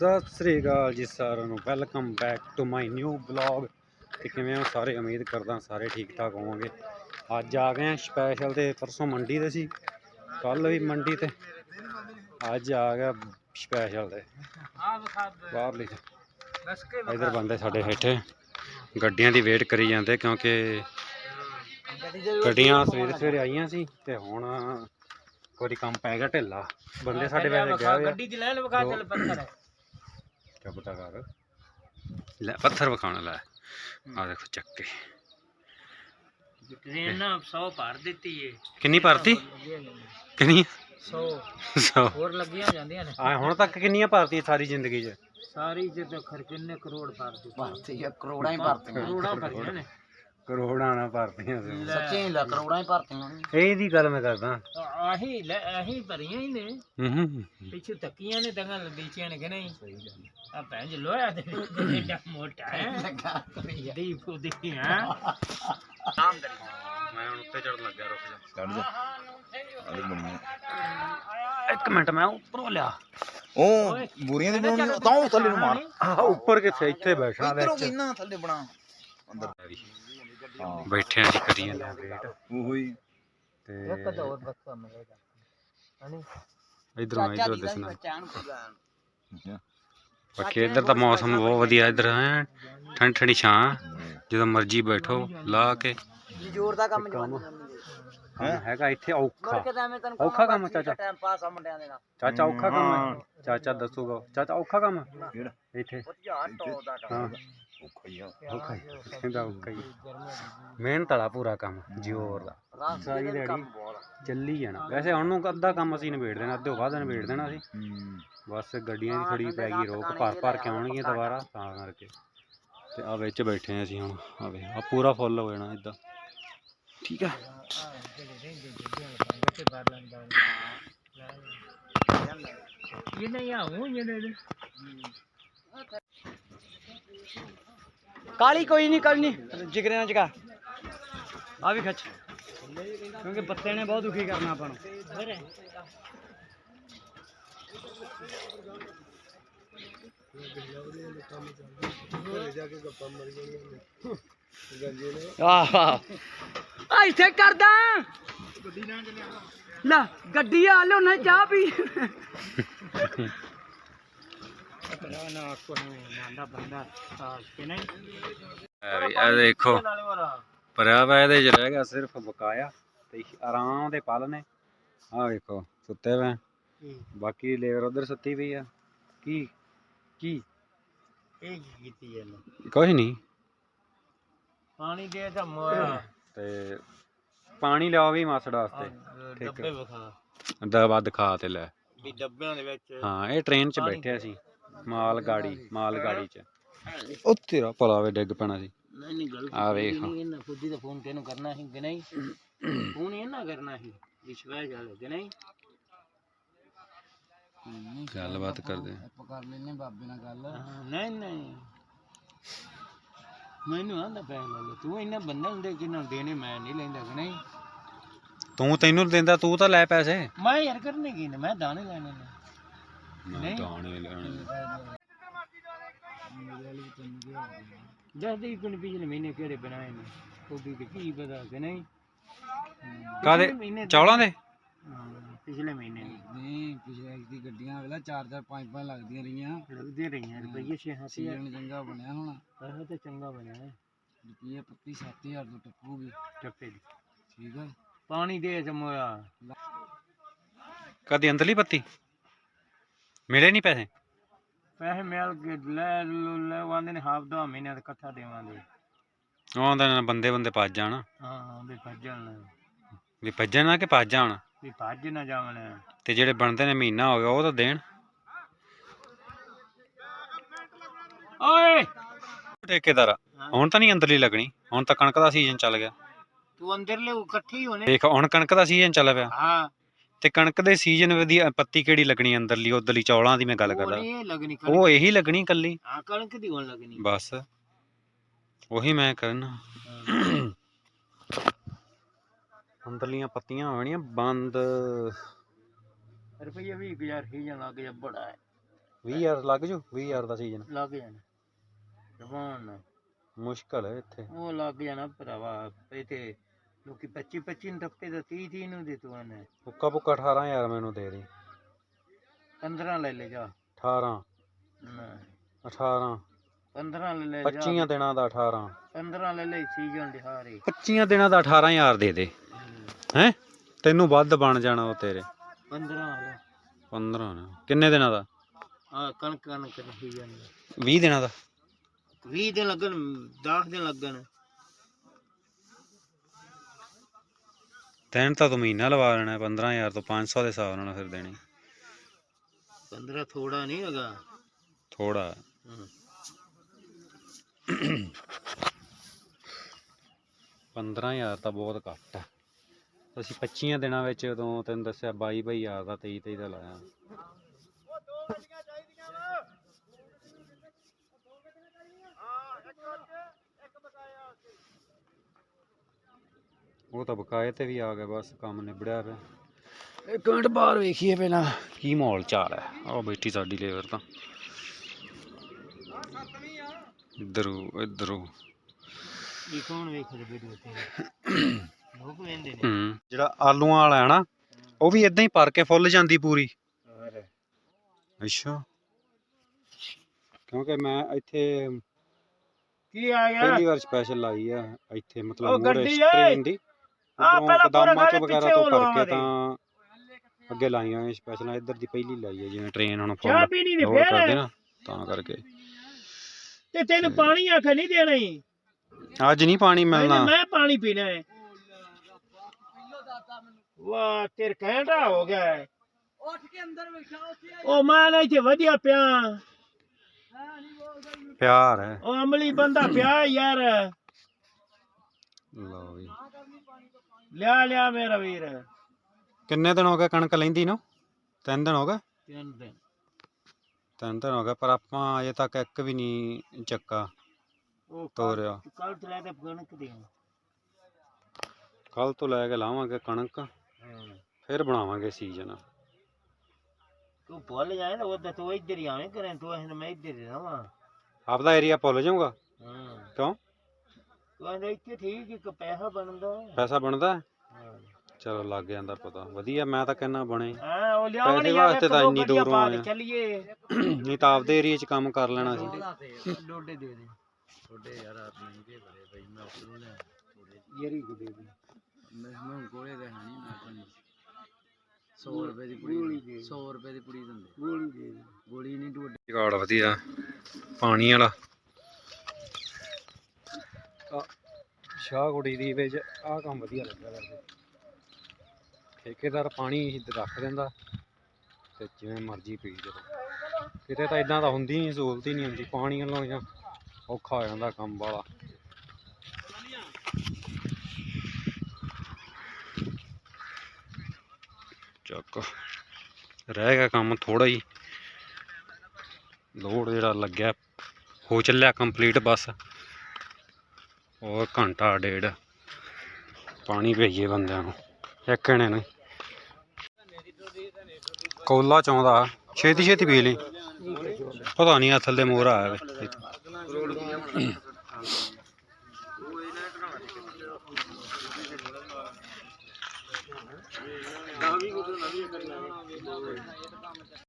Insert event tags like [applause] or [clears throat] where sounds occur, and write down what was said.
ਸਤਿ ਸ੍ਰੀ ਅਕਾਲ ਜੀ ਸਾਰਿਆਂ ਨੂੰ। Welcome back to my new blog ਤੇ ਕਿਵੇਂ ਹੋ? ਸਾਰੇ ਉਮੀਦ ਕਰਦਾ ਸਾਰੇ ਠੀਕ ਠਾਕ ਹੋਵੋਗੇ। ਅੱਜ ਆ ਗਏ ਆ ਸਪੈਸ਼ਲ ਤੇ ਪਰਸੋਂ ਮੰਡੀ ਤੇ ਸੀ। ਕੱਲ ਵੀ ਮੰਡੀ ਤੇ। ਅੱਜ ਆ ਗਿਆ ਸਪੈਸ਼ਲ ਤੇ। ਬਾਹਰਲੀ ਇਧਰ ਬੰਦੇ ਸਾਡੇ ਹੇਠੇ। ਗੱਡੀਆਂ ਦੀ ਵੇਟ ਕਰੀ ਜਾਂਦੇ ਕਿਉਂਕਿ ਗੱਡੀਆਂ ਸਵੇਰੇ ਸਵੇਰੇ ਆਈਆਂ ਸੀ ਤੇ ਹੁਣ ਕੋਈ ਕੰਮ ਪੈ ਗਿਆ ਢਿੱਲਾ। ਬੰਦੇ ਸਾਡੇ ਵੈਸੇ ਗਿਆ ਹੋਇਆ। ਗੱਡੀ ਦੀ ਲੈ ਲੈ ਵਿਖਾ ਚੱਲ ਪੱਥਰ। ਕਿਆ ਪਤਾ ਕਰ। ਲੈ ਪੱਥਰ ਵਿਖਾਉਣ ਲੈ ਆ ਦੇਖੋ ਚੱਕੇ। ਟ੍ਰੇਨ ਨਾ 100 ਭਰ ਦਿੱਤੀ ਏ। ਕਿੰਨੀ ਭਰਤੀ? ਕਿੰਨੀ? 100 ਸੌ। ਹੋਰ ਲੱਗੀਆਂ ਜਾਂਦੀਆਂ ਨੇ। ਆ ਹੁਣ ਤੱਕ ਕਿੰਨੀਆਂ ਭਰਤੀਆਂ ਸਾਰੀ ਜ਼ਿੰਦਗੀ 'ਚ? ਸਾਰੀ ਜਿੱਦ ਖਰ ਕਿੰਨੇ ਕਰੋੜ ਭਰ ਦਿੱਤੀ। ਭਰਤੀ ਕਰੋੜਾਂ ਹੀ ਭਰਤੀਆਂ ਕਰੋੜਾਂ ਭਰੀਆਂ ਨੇ। ਕਰੋੜਾਂ ਨਾ ਭਰਤੀਆਂ ਸੀ ਸੱਚੀ ਲਾ। ਕਰੋੜਾਂ ਹੀ ਭਰਤੀਆਂ ਨੇ। ਇਹ ਦੀ ਗੱਲ ਮੈਂ ਕਰਦਾ ਆਹੀ ਲੈ ਆਹੀ ਭਰੀਆਂ ਹੀ ਨੇ। ਹੂੰ ਹੂੰ ਪਿੱਛੇ ਤੱਕੀਆਂ ਨੇ ਤੰਗਾਂ ਲਦੀਚੀਆਂ ਨੇ ਕਿ ਨਹੀਂ? ਆ ਭੈਣ ਜੀ ਲੋਹਾ ਤੇ ਏਡਾ ਮੋਟਾ ਹੈ। ਲੱਗਾ ਦੀ ਫੁਦੀ ਹੈ। ਮੈਂ ਹੁਣ ਉੱਤੇ ਚੜਨ ਲੱਗਿਆ ਰੁਕ ਜਾ। ਚੜ ਜਾ। ਆਲੇ ਬਣੀਆਂ ਇੱਕ ਮਿੰਟ ਮੈਂ ਉੱਪਰੋਂ ਲਿਆ। ਉਹ ਬੁਰੀਆਂ ਦੀ ਬਣਾਉਣੀ ਤਾਂ ਉਹ ਥੱਲੇ ਨੂੰ ਮਾਰ। ਆ ਉੱਪਰ ਕਿੱਥੇ? ਇੱਥੇ ਬੈਠਣਾ ਇਧਰੋਂ ਵਿੱਚ। ਕਿੰਨਾ ਥੱਲੇ ਬਣਾ। ਅੰਦਰ। ਬੈਠੇ ਆ ਜੀ ਕਰੀ ਜਾਂਦੇ ਆ ਵੇਟ ਉਹੋ ਹੀ ਤੇ ਹੋਰ ਬੱਕਾ ਮਿਲੇਗਾ ਹਣੀ ਇਧਰੋਂ ਇਧਰੋਂ ਦਿਸਣਾ। ਬੱਚਿਆਂ ਨੂੰ। ਅੱਛਾ। ਬਾਕੀ ਇੱਧਰ ਦਾ ਮੌਸਮ ਬਹੁਤ ਵਧੀਆ ਇੱਧਰ ਹੈ। ਠੰਡ ਠੰਡੀ ਛਾਂ ਜਦੋਂ ਮਰਜ਼ੀ ਬੈਠੋ ਲਾ ਕੇ। ਜ਼ੋਰ ਦਾ ਕੰਮ ਜਵਾਨੀ ਕੰਮ। ਹੈਗਾ ਇੱਥੇ ਔਖਾ। ਮੁੜ ਕੇ ਤਾਂ ਐਵੇਂ ਤੈਨੂੰ ਔਖਾ ਕੰਮ ਚਾਚਾ। ਟਾਈਮ ਪਾਸ ਆ ਮੁੰਡਿਆਂ ਦੇ ਨਾਲ। ਚਾਚਾ ਔਖਾ ਕੰਮ ਹੈ। ਚਾਚਾ ਦੱਸੂਗਾ। ਚਾਚਾ ਔਖਾ ਕੰਮ? ਹੈ? ਕਿਹੜਾ? ਇੱਥੇ। ਦਾ ਹਾਂ। ਔਖਾ ਹੀ ਆ ਔਖਾ ਹੀ ਕਹਿੰਦਾ ਔਖਾ ਹੀ ਮਿਹਨਤ ਵਾਲਾ ਪੂਰਾ ਕੰਮ ਜ਼ੋਰ ਦਾ ਸਾਰੀ ਦਿਹਾੜੀ ਚੱਲੀ ਜਾਣਾ ਵੈਸੇ ਹੁਣ ਨੂੰ ਅੱਧਾ ਕੰਮ ਅਸੀਂ ਨਿਬੇੜ ਦੇਣਾ ਅੱਧੇ ਬਾਅਦ ਨਿਬੇੜ ਦੇਣਾ ਸੀ ਹੂੰ ਬਸ ਗੱਡੀਆਂ ਦੀ ਥੋੜੀ ਪੈ ਗਈ ਰੋਕ ਭਰ ਭਰ ਕੇ ਆਉਣਗੀਆਂ ਦੁਬਾਰਾ ਤਾਂ ਕਰਕੇ ਤੇ ਆ ਵਿੱਚ ਬੈਠੇ ਆ ਅਸੀਂ ਹੁਣ ਆਵੇ ਆ ਪੂਰਾ ਫੁੱਲ ਹੋ ਜਾਣਾ ਇਦਾਂ ਠੀਕ ਆ ਇਹ ਕਾਲੀ ਕੋਈ ਨਹੀਂ, ਕਾਲੀ ਨਹੀਂ। ਜਿਗਰੇ ਨਾਲ ਜਗਾ। ਆ ਵੀ ਖੱਚ। ਕਿਉਂਕਿ ਪੱਤੇ ਨੇ ਬਹੁਤ ਦੁਖੀ ਕਰਨਾ ਆਪਾਂ ਨੂੰ। ਆਹ। ਆ ਇੱਥੇ ਕਰਦਾ। ਲੈ, ਗੱਡੀ ਆ ਲੋ ਨਾ ਚਾਹ ਪੀ। ਆ ਦੇਖੋ। ਭਰਿਆ ਵਾ ਇਹਦੇ ਚ ਰਹਿ ਗਿਆ ਸਿਰਫ ਬਕਾਇਆ ਤੇ ਆਰਾਮ ਦੇ ਪਲ ਨੇ। ਆ ਵੇਖੋ ਸੁੱਤੇ ਵੇ। ਬਾਕੀ ਲੇਬਰ ਉਧਰ ਸੁੱਤੀ ਪਈ ਆ। ਕੀ ਕੀ? ਇਹ ਕੀ ਕੀਤੀ ਹੈ ਕੁਝ ਨਹੀਂ। ਪਾਣੀ ਦੇ ਤਾਂ ਮੋਇਆ ਤੇ ਪਾਣੀ ਲਿਆਓ ਵੀ ਮਾਸੜ ਵਾਸਤੇ। ਡੱਬੇ। ਵਿਖਾ। ਦਵਾ ਦਿਖਾ ਤੇ ਲੈ। ਵੀ ਡੱਬਿਆਂ ਦੇ ਵਿੱਚ ਹਾਂ ਇਹ ਟ੍ਰੇਨ 'ਚ ਬੈਠਿਆ ਸੀ ਮਾਲ ਗਾੜੀ ਮਾਲ ਗਾੜੀ 'ਚ। ਉਹ ਤੇਰਾ ਭਲਾ ਵੇ ਡਿੱਗ ਪੈਣਾ ਸੀ। ਨਹੀਂ ਨਹੀਂ ਗੱਲ ਆ ਵੇਖ। ਇਹਨਾਂ ਖੁਦ ਹੀ ਤਾਂ ਫੋਨ ਤੈਨੂੰ ਕਰਨਾ ਸੀ ਕਿ ਨਹੀਂ? ਫੋਨ ਇਹਨਾਂ ਕਰਨਾ ਸੀ ਵਿਸ਼ਵਾਸ ਵਾਲੇ ਕਿ ਨਹੀਂ? ਗੱਲਬਾਤ ਕਰਦੇ ਆਪਾਂ ਕਰ ਲੈਨੇ ਬਾਬੇ ਨਾਲ ਗੱਲ। ਨਹੀਂ ਨਹੀਂ। ਮੈਨੂੰ ਆਂਦਾ ਪੈ ਲੱਗੇ ਤੂੰ ਇਹਨਾਂ ਬੰਦਿਆਂ ਨੂੰ ਦੇ ਕਿਨਾਂ ਦੇਣੇ ਮੈਂ ਨਹੀਂ ਲੈਂਦਾ ਕਿ ਨਹੀਂ? ਤੂੰ ਤੈਨੂੰ ਦਿੰਦਾ ਤੂੰ ਤਾਂ ਲੈ ਪੈਸੇ। ਮੈਂ ਯਾਰ ਕਰਨੇ ਕੀ ਨੇ? ਮੈਂ ਦਾਣੇ ਲੈਣੇ ਨੇ। ਨਹੀਂ। ਦਾਣੇ ਲੈਣੇ। ਜਦ ਦੀ ਕੋਈ ਪਿਛਲੇ ਮਹੀਨੇ ਕਿਹੜੇ ਬਣਾਏ ਨੇ ਉਹਦੀ ਤੇ ਕੀ ਪਤਾ ਕਿ ਨਹੀਂ? ਕਾਦੇ ਪਿਛਲੇ ਮਹੀਨੇ ਚੌਲਾਂ ਦੇ? ਹਾਂ, ਪਿਛਲੇ ਮਹੀਨੇ ਦੀ। ਨਹੀਂ ਪਿਛਲੇ ਦੀ ਗੱਡੀਆਂ ਅਗਲਾ 4 4 5 5 ਲੱਗਦੀਆਂ ਰਹੀਆਂ। ਲੱਗਦੇ ਰਹੀਆਂ ਰੁਪਈਏ 6 7 ਸੀਜ਼ਨ ਚੰਗਾ ਬਣਿਆ ਹੁਣ। ਆਹ ਤੇ ਚੰਗਾ ਬਣਿਆ ਹੈ। ਰੁਪਈਏ ਪੱਤੀ 7000 ਤੋਂ ਟੱਪੂਗੀ। ਚੱਪੇ ਦੀ। ਠੀਕ ਆ? ਪਾਣੀ ਦੇ ਜਮੋਇਆ ਕਦੀ ਅੰਦਰਲੀ ਪੱਤੀ ਮਿਲੇ ਨਹੀਂ ਪੈਸੇ? ਪੈਸੇ ਮਿਲ ਕੇ ਲੈ ਲੋ ਲੈ ਆਂਦੇ ਨੇ ਹਾਫ ਦੋ ਮਹੀਨਿਆਂ ਦਾ ਇਕੱਠਾ ਦੇਵਾਂਗੇ। ਆਉਂਦਾ ਨਾ ਬੰਦੇ ਬੰਦੇ ਭੱਜ ਜਾਣ। ਹਾਂ ਵੀ ਭੱਜਣ ਵੀ ਭੱਜਣ ਨਾ ਕਿ ਭੱਜ ਜਾਣ? ਵੀ ਭੱਜ ਨਾ ਜਾਵਣ। ਤੇ ਜਿਹੜੇ ਬਣਦੇ ਨੇ ਮਹੀਨਾ ਹੋ ਗਿਆ ਉਹ ਤਾਂ ਦੇਣ। ਓਏ! ਠੇਕੇਦਾਰ ਹੁਣ ਤਾਂ ਨਹੀਂ ਅੰਦਰਲੀ ਲੱਗਣੀ ਹੁਣ ਤਾਂ ਕਣਕ ਦਾ ਸੀਜ਼ਨ ਚੱਲ ਗਿਆ। ਤੂੰ ਅੰਦਰਲੇ ਇਕੱਠੇ ਹੀ ਹੋਣੇ। ਦੇਖ ਹੁਣ ਕਣਕ ਦਾ ਸੀਜ਼ਨ ਚੱਲ ਪਿਆ। ਹਾਂ। ਤੇ ਕਣਕ ਦੇ ਸੀਜ਼ਨ ਵਧੀਆ ਪੱਤੀ ਕਿਹੜੀ ਲੱਗਣੀ ਅੰਦਰਲੀ ਉਧਰਲੀ ਚੌਲਾਂ ਦੀ ਮੈਂ ਗੱਲ ਕਰਦਾ? ਇਹ ਲੱਗਣੀ ਉਹ ਇਹੀ ਲੱਗਣੀ ਕੱਲੀ ਹਾਂ ਕਣਕ ਦੀ ਹੋਣ ਲੱਗਣੀ। ਬਸ। ਉਹੀ ਮੈਂ ਕਰਨਾ ਅੰਦਰਲੀਆਂ ਪੱਤੀਆਂ ਹੋਣੀਆਂ ਬੰਦ। ਰੁਪਈਆ 20000 ਹੀ ਜਾਣ ਲੱਗ ਜਾ ਬੜਾ ਹੈ। 20000 ਲੱਗ ਜੂ? 20000 ਦਾ ਸੀਜ਼ਨ। ਲੱਗ ਜਾਣਾ। ਰਵਾਨ ਮੁਸ਼ਕਲ ਹੈ ਇੱਥੇ। ਉਹ ਲੱਗ ਜਾਣਾ ਭਰਾਵਾ ਇੱਥੇ ਲੋਕੀ 25 25 ਨੂੰ ਤਾਂ 30 30 ਨੂੰ ਦੇ ਤੂੰ ਇਹਨੇ ਉੱਕਾ ਪੁੱਕਾ 18000 ਮੈਨੂੰ ਦੇ ਦੇ। 15 ਲੈ ਲੈ ਜਾ। 18 ਨਾ। 18 15 ਲੈ ਲੈ ਜਾ। 25 ਦਿਨਾਂ ਦਾ 18 15 ਲੈ ਲੈ ਸੀਜ਼ਨ ਦਿਹਾੜੇ 25 ਦਿਨਾਂ ਦਾ 18000 ਦੇ ਦੇ। ਹੈ? ਤੈਨੂੰ ਵੱਧ ਬਣ ਜਾਣਾ ਉਹ ਤੇਰੇ। 15 ਲੈ। 15 ਨਾ। ਕਿੰਨੇ ਦਿਨਾਂ ਦਾ? ਆ ਕਣਕ ਕਣਕ ਨਹੀਂ ਜਾਂਦਾ। 20 ਦਿਨਾਂ ਦਾ। 20 ਦਿਨ ਲੱਗਣ 10 ਦਿਨ ਲੱਗਣ। ਤੈਨੂੰ ਤਾਂ ਤੂੰ ਮਹੀਨਾ ਲਵਾ ਲੈਣਾ 15000 ਤੋਂ 500 ਦੇ ਹਿਸਾਬ ਨਾਲ ਫਿਰ ਦੇਣੀ। 15 ਥੋੜਾ ਨਹੀਂ ਹੈਗਾ। ਥੋੜਾ ਹਮ। 15000 ਤਾਂ ਬਹੁਤ ਘੱਟ ਹੈ ਅਸੀਂ 25 ਦਿਨਾਂ ਵਿੱਚ ਉਦੋਂ ਤੈਨੂੰ ਦੱਸਿਆ 22 22 ਹਜ਼ਾਰ ਦਾ 23 23 ਦਾ ਲਾਇਆ। ਉਹ ਤਾਂ ਬਕਾਏ ਤੇ ਵੀ ਆ ਗਿਆ ਬਸ ਕੰਮ ਨਿਬੜਿਆ ਪਿਆ। ਇੱਕ ਮਿੰਟ ਬਾਹਰ ਵੇਖੀਏ ਪਹਿਲਾਂ। ਕੀ ਮਾਹੌਲ ਚਾਲ ਹੈ? ਆਹ ਬੈਠੀ ਸਾਡੀ ਲੇਬਰ ਤਾਂ। ਇੱਧਰੋਂ ਇੱਧਰੋਂ ਇਹ ਕੌਣ ਵੇਖਦੇ ਵੀਡੀਓ ਤੇ? ਲੋਕ ਵੇਂਦੇ ਨੇ। ਹੂੰ। ਜਿਹੜਾ ਆਲੂਆਂ ਵਾਲਾ ਹੈ ਨਾ ਉਹ ਵੀ ਇਦਾਂ ਹੀ ਭਰ ਕੇ ਫੁੱਲ ਜਾਂਦੀ ਪੂਰੀ। ਅੱਛਾ। ਕਿਉਂਕਿ ਮੈਂ ਇੱਥੇ ਕੀ ਆ ਗਿਆ? ਪਹਿਲੀ ਵਾਰ ਸਪੈਸ਼ਲ ਲਾਈ ਆ ਇੱਥੇ ਮਤਲਬ ਮੋਰੇ। ਟ੍ਰੇਨ ਦੀ। ਪਹਿਲਾਂ ਪੂਰਾ ਕਦਮਾਂ ਗਾੜੇ ਚੋਂ ਵਗੈਰਾ ਪਿੱਛੇ ਤੋਂ ਉਹ ਕਰਕੇ ਲਵਾਵਾਂਗੇ। ਤਾਂ ਅੱਗੇ ਲਾਈਆਂ ਹੋਈਆਂ ਸਪੈਸ਼ਲ ਇੱਧਰ ਦੀ ਪਹਿਲੀ ਲਾਈ ਹੈ ਜਿਵੇਂ ਟ੍ਰੇਨ ਹੁਣ ਚਾਹ ਫੁੱਲ ਪੀਣੀ ਤੇ ਲੋਡ ਫੇਰ ਕਰਦੇ ਨਾ ਤਾਂ ਕਰਕੇ ਤੇ ਤੈਨੂੰ ਪਾਣੀ ਆਖ ਨਹੀਂ ਦੇਣਾ ਹੀ ਅੱਜ ਨਹੀਂ ਪਾਣੀ ਮਿਲਣਾ ਮੈਂ ਪਾਣੀ ਪੀਣਾ ਹੈ ਵਾਹ ਤੇਰ ਕਹਿੰਦਾ ਹੋ ਗਿਆ ਹੈ। ਉਹ ਮੈਂ ਨਾ ਇੱਥੇ ਵਧੀਆ ਪਿਆ ਪਿਆਰ ਹੈ ਉਹ ਅਮਲੀ ਬੰਦਾ ਪਿਆ ਯਾਰ ਲਓ ਵੀ ਲਿਆ ਲਿਆ ਮੇਰਾ ਵੀਰ। ਕਿੰਨੇ ਦਿਨ ਹੋ ਗਏ ਕਣਕ ਲੈਂਦੀ ਨੂੰ? ਤਿੰਨ ਦਿਨ ਹੋ ਗਏ? ਤਿੰਨ ਦਿਨ। ਤਿੰਨ ਦਿਨ ਹੋ ਗਏ ਪਰ ਆਪਾਂ ਅਜੇ ਤੱਕ ਇੱਕ ਵੀ ਨਹੀਂ ਚੱਕਾ ਉਹ ਤੋਰਿਆ। ਕੱਲ ਤੋਂ ਲੈ ਕੇ ਕਣਕ ਦੇ ਕੱਲ ਤੋਂ ਲੈ ਕੇ ਲਾਵਾਂਗੇ ਕਣਕ ਫਿਰ ਬਣਾਵਾਂਗੇ ਸੀਜ਼ਨ ਤੂੰ ਭੁੱਲ ਜਾਏ ਨਾ ਉਹਦਾ ਤੂੰ ਇੱਧਰ ਹੀ ਆਵੇਂ ਕਰੇ ਤੂੰ ਇਹਨੇ ਮੈਂ ਇੱਧਰ ਹੀ ਰਵਾਂ। ਆਪਦਾ ਏਰੀਆ ਭੁੱਲ ਜਾਊਗਾ? ਹਾਂ। ਕਿਉਂ? ਕਹਿੰਦਾ ਇੱਥੇ ਠੀਕ ਇੱਕ ਪੈਸਾ ਬਣਦਾ। ਪੈਸਾ ਬਣਦਾ? ਹੈ? ਚਲੋ ਲੱਗ ਜਾਂਦਾ ਪਤਾ। ਵਧੀਆ ਮੈਂ ਤਾਂ ਕਹਿੰਦਾ ਬਣੇ। ਹਾਂ ਉਹ ਲਿਆਉਣ ਪੈਸੇ ਵਾਸਤੇ ਤਾਂ ਦੋ ਇੰਨੀ ਦੂਰੋਂ ਆਏ ਆ। ਚੱਲੀਏ। [clears throat] ਨਹੀਂ ਤਾਂ ਆਪਦੇ ਏਰੀਆ 'ਚ ਕੰਮ ਕਰ ਲੈਣਾ ਸੀ। ਡੋਡੇ ਦੇ ਦੇ। ਛੋਟੇ ਯਾਰ ਆਪ ਮਹਿੰਗੇ ਬੜੇ ਬਈ ਮੈਂ ਉਪਰੋਂ ਲੈ ਯਰੀ ਕੋ ਦੇ ਦੇ। ਮੈਂ ਮੈਂ ਕੋਲੇ ਦੇ ਨਹੀਂ ਮੈਂ ਆਪਣੀ 100 ਰੁਪਏ ਦੀ ਪੁੜੀ 100 ਰੁਪਏ ਦੀ ਪੁੜੀ ਦਿੰਦੇ। ਗੋਲੀ ਦੇ ਦੇ। ਗੋਲੀ ਨਹੀਂ ਟੁੱਟ ਜਗਾੜ ਵਧੀਆ। ਪਾਣੀ ਵਾਲਾ। ਸ਼ਾਹ ਕੁੜੀ ਦੀ ਵਿੱਚ ਆਹ ਕੰਮ ਵਧੀਆ ਲੱਗਾ ਵੈਸੇ। ਠੇਕੇਦਾਰ ਪਾਣੀ ਰੱਖ ਦਿੰਦਾ ਤੇ ਜਿਵੇਂ ਮਰਜ਼ੀ ਪੀ ਜਾਓ ਕਿਤੇ ਤਾਂ ਇਦਾਂ ਤਾਂ ਹੁੰਦੀ ਨਹੀਂ ਸਹੂਲਤ ਹੀ ਨਹੀਂ ਹੁੰਦੀ ਪਾਣੀ ਵੱਲੋਂ ਜਾਂ ਔਖਾ ਹੋ ਜਾਂਦਾ ਕੰਮ ਵਾਲਾ। ਚੱਕ, ਰਹਿ ਗਿਆ ਕੰਮ ਥੋੜਾ ਹੀ। ਲੋਡ ਜਿਹੜਾ ਲੱਗਿਆ, ਹੋ ਚੱਲਿਆ ਕੰਪਲੀਟ ਬਸ। ਹੋਰ ਘੰਟਾ, ਡੇਢ। ਪਾਣੀ ਪਈਏ ਬੰਦਿਆਂ ਨੂੰ। ਇੱਕ ਨੇ। ਨਹੀਂ ਕੋਲਾ ਚਾਉਂਦਾ। ਛੇਤੀ ਛੇਤੀ ਪੀ ਲਈ। ਪਤਾ ਨਹੀਂ ਅਸਲ ਦੇ ਮੋਹਰਾ ਆਇਆ ਵੇ।